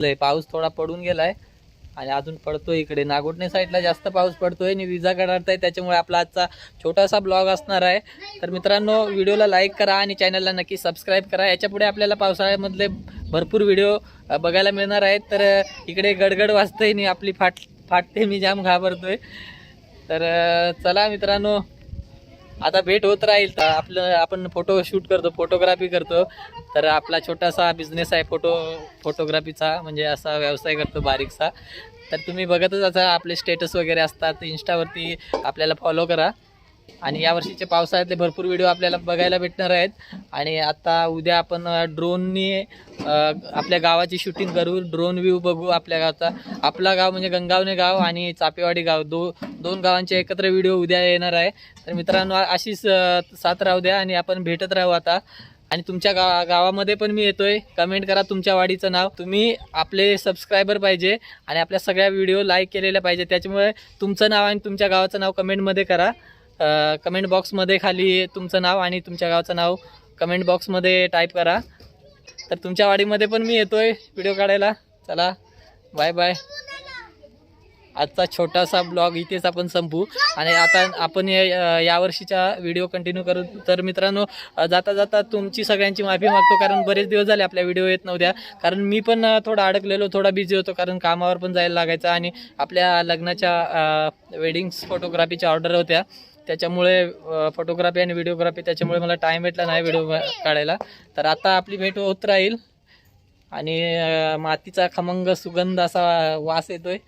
लय पाऊस थोडा पडून गेलाय आणि अजून पडतोय इकडे. नागोटणे साईडला जास्त पाऊस पडतोय आणि विजा कडाडताय त्याच्यामुळे आपला आजचा छोटासा ब्लॉग असणार आहे. तर मित्रांनो व्हिडिओला लाईक करा आणि चॅनलला नक्की सबस्क्राईब करा. याच्यापुढे आपल्याला पावसाळ्यामधले भरपूर व्हिडिओ बघायला मिळणार आहेत. तर इकडे गडगड वाजतंय आणि आपली फाट फाटते. मी जाम घाबरतोय. तर चला मित्रांनो आता भेट होत राहील तर आपलं आपण फोटो शूट करतो फोटोग्राफी करतो. तर आपला छोटासा बिझनेस आहे फोटो फोटोग्राफीचा म्हणजे असा व्यवसाय करतो बारीकसा. तर तुम्ही बघतच असा आपले स्टेटस वगैरे असतात इंस्टावरती आपल्याला फॉलो करा. आणि यावर्षीचे पावसाळ्यातले भरपूर व्हिडिओ आपल्याला बघायला भेटणार आहेत. आणि आता उद्या आपण ड्रोननी आपल्या गावाची शूटिंग करू. ड्रोन व्ह्यू बघू आपल्या गावचा. आपला गाव म्हणजे गंगावणे गाव आणि चापेवाडी गाव. दो दोन गावांचे एकत्र व्हिडिओ उद्या येणार आहे. तर मित्रांनो अशीच साथ राहू द्या आणि आपण भेटत राहू आता. आणि तुमच्या गा गावामध्ये पण मी येतोय. कमेंट करा तुमच्या वाडीचं नाव. तुम्ही आपले सबस्क्रायबर पाहिजे आणि आपल्या सगळ्या व्हिडिओ लाईक केलेल्या पाहिजे. त्याच्यामुळे तुमचं नाव आणि तुमच्या गावाचं नाव कमेंटमध्ये करा. कमेंट बॉक्समध्ये खाली तुमचं नाव आणि तुमच्या गावाचं नाव कमेंट बॉक्समध्ये टाईप करा. तर तुमच्या वाडीमध्ये पण मी येतोय व्हिडिओ काढायला. चला बाय बाय आजचा छोटासा ब्लॉग इथेच आपण संपू. आणि आता आपण या व्हिडिओ कंटिन्यू करू. तर मित्रांनो जाता जाता तुमची सगळ्यांची माफी मागतो कारण बरेच दिवस झाले आपल्या व्हिडिओ येत नव्हत्या. कारण मी पण थोडा अडकलेलो थोडा बिझी होतो कारण कामावर पण जायला लागायचं आणि आपल्या लग्नाच्या वेडिंग्स फोटोग्राफीच्या ऑर्डर होत्या. त्याच्यामुळे फोटोग्राफी आणि व्हिडिओग्राफी त्याच्यामुळे मला टाईम भेटला नाही व्हिडिओ काढायला. तर आता आपली भेट होत राहील. आणि मातीचा खमंग सुगंध असा वास येतोय.